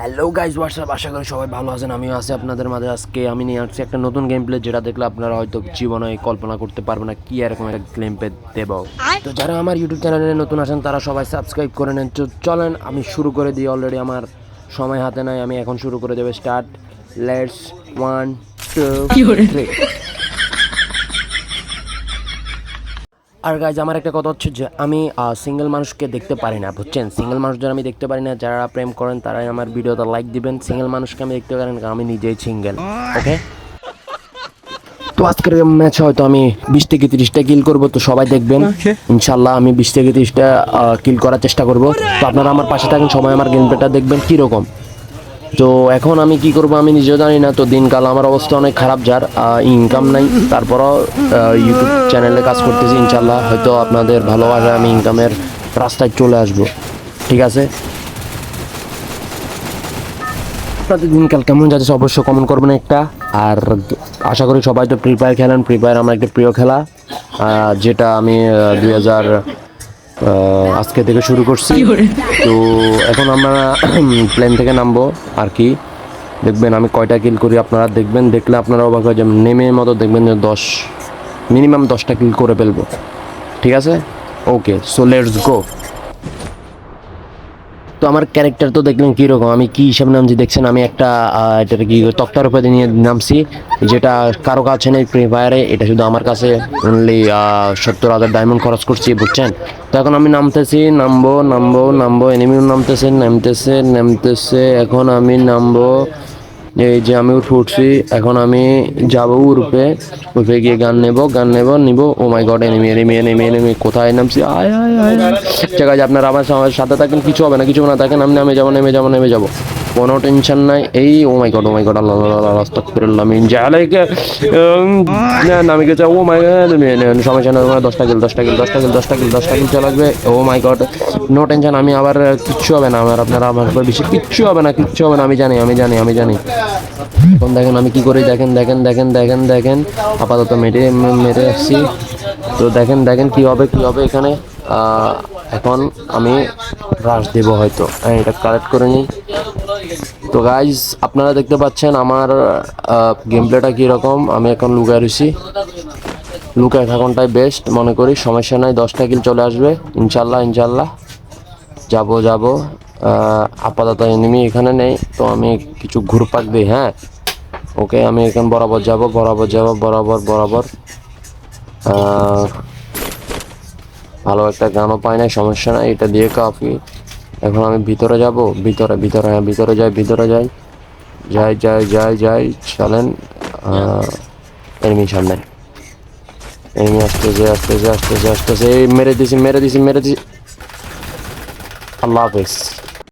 Hello guys WhatsApp আশা করি সবাই ভালো আছেন আমিও আছি আপনাদের মাঝে। আজকে আমি নিয়ে আসছি একটা নতুন গেম প্লে যেটা দেখলে আপনারা হয়তো জীবনে কল্পনা করতে পারবেন না কি এরকম একটা গেম প্লে দেব তো যারা আমার ইউটিউব চ্যানেলে নতুন আছেন তারা সবাই সাবস্ক্রাইব করে নেন। তো চলেন আমি শুরু করে দিই। অলরেডি আমার সময় হাতে নাই আমি এখন শুরু করে দেবো। Start let's one two three R guys আমার একটা কথা হচ্ছে যে আমি সিঙ্গেল মানুষকে দেখতে পারি না বুঝছেন? সিঙ্গেল মানুষদের আমি দেখতে পারি না যারা প্রেম করেন তারাই আমার ভিডিওটা লাইক দিবেন। সিঙ্গেল মানুষকে আমি দেখতে পারেন কারণ আমি নিজেই সিঙ্গেল ওকে তো আজকের ম্যাচ হয়তো আমি বিশ থেকে তিরিশটা কিল করব তো সবাই দেখবেন। ইনশাল্লাহ আমি বিশ থেকে তিরিশটা কিল করার চেষ্টা করব। তো আপনারা আমার পাশে থাকেন সবাই আমার গেম প্লেটা দেখবেন কীরকম? তো এখন আমি কি করব আমি নিজেও জানি না, তো দিনকাল আমার অবস্থা অনেক খারাপ, যার ইনকাম নাই। তারপরও ইউটিউব চ্যানেলে কাজ করতেছি ইনশাল্লাহ হয়তো আপনাদের ভালোবাসায় আমি ইনকামের রাস্তায় চলে আসব। ঠিক আছে? আপনাদের দিনকাল কেমন যাচ্ছে অবশ্যই কমেন্ট করবেন একটা। আর আশা করি সবাই তো ফ্রি ফায়ার খেলেন। ফ্রি ফায়ার আমার একটা প্রিয় খেলা যেটা আমি দুই হাজার আজকে থেকে শুরু করছি। তো এখন আমরা প্লেন থেকে নামবো আর কি। দেখবেন আমি কয়টা কিল করি আপনারা দেখবেন। দেখলে আপনারা অবাক হয়ে যাবেন। নেমে মতো দেখবেন যে দশ মিনিমাম দশটা কিল করে ফেলব। ঠিক আছে? ওকে সো লেটস গো আমার ক্যারেক্টার তো দেখলেন কীরকম? আমি কী হিসাবে নামছি দেখছেন, আমি একটা এটার কি তক্তার উপরে নিয়ে নামছি, যেটা কারও কাছে নেই ফ্রি ফায়ারে এটা শুধু আমার কাছে অনলি সত্তর হাজার ডায়মন্ড খরচ করছি, বুঝছেন? তো এখন আমি নামতেছি, নামবো নামবো নামবো এনিমিও নামতেছে নামতেছে নামতেছে, এখন আমি নামবো এই যে আমি উঠে উঠছি, এখন আমি যাব উরুপে। উরুপে গিয়ে গান নেব গান নেব, নিব। ও my god enemy enemy enemy enemy কোথায় নামছি? আয় আয় আয়। ঠিক আছে, আপনারা আমার সাথে থাকেন, কিছু হবে না, কিছু না, থাকেন, আমি নেমে যাব নেমে যাব নেমে যাব। কোনো টেনশন নাই। এই, ও my god, O my god, আল্লাহ আল্লাহ আস্তাগফিরুল্লাহ, মিন জালাইকা না নামে গেছে ও মাই গড সমস্যা নেই আমার দশটা কিল দশটা কিল দশটা কিল দশটা কিল দশটা কিল চলে oh my god no tension আমি আবার কিচ্ছু হবে না, আমার, আপনারা আমার বেশি কিচ্ছু হবে না, কিচ্ছু হবে না, আমি জানি আমি জানি আমি জানি। এখন দেখেন, আমি কি করি, দেখেন দেখেন দেখেন দেখেন দেখেন, আপাতত মেরে মেরে আসছি। তো দেখেন দেখেন, কি হবে কি হবে এখানে। এখন আমি রাশ দেবো হয়তো। হ্যাঁ এটা কালেক্ট করে নিই। তো গাইজ আপনারা দেখতে পাচ্ছেন আমার গেম প্লেটা কীরকম? আমি এখন লুকায় রয়েছি। লুকায় থাকুনটাই বেস্ট মনে করি। সমস্যা নাই, দশটা কিল চলে আসবে। ইনশাল্লাহ ইনশাল্লাহ। যাব যাব। আপাতত এনিমি এখানে নেই, তো আমি কিছু ঘুরপাক দিই হ্যাঁ? ওকে আমি এখানে বরাবর যাব বরাবর যাব, বরাবর বরাবর। ভালো একটা গানও পাই নাই, সমস্যা নাই, এটা দিয়ে কাফি এখন আমি ভিতরে যাব, ভিতরে ভিতরে হ্যাঁ ভিতরে যাই ভিতরে যাই। যাই যাই যাই যাই, চলেন এনিমি সামনে। এনিমি আসতেছে আসতেছে আসতেছে আসতেছে। এই, মেরে দিছি মেরে দিছি মেরে দিছি। আল্লাহ হাফেজ।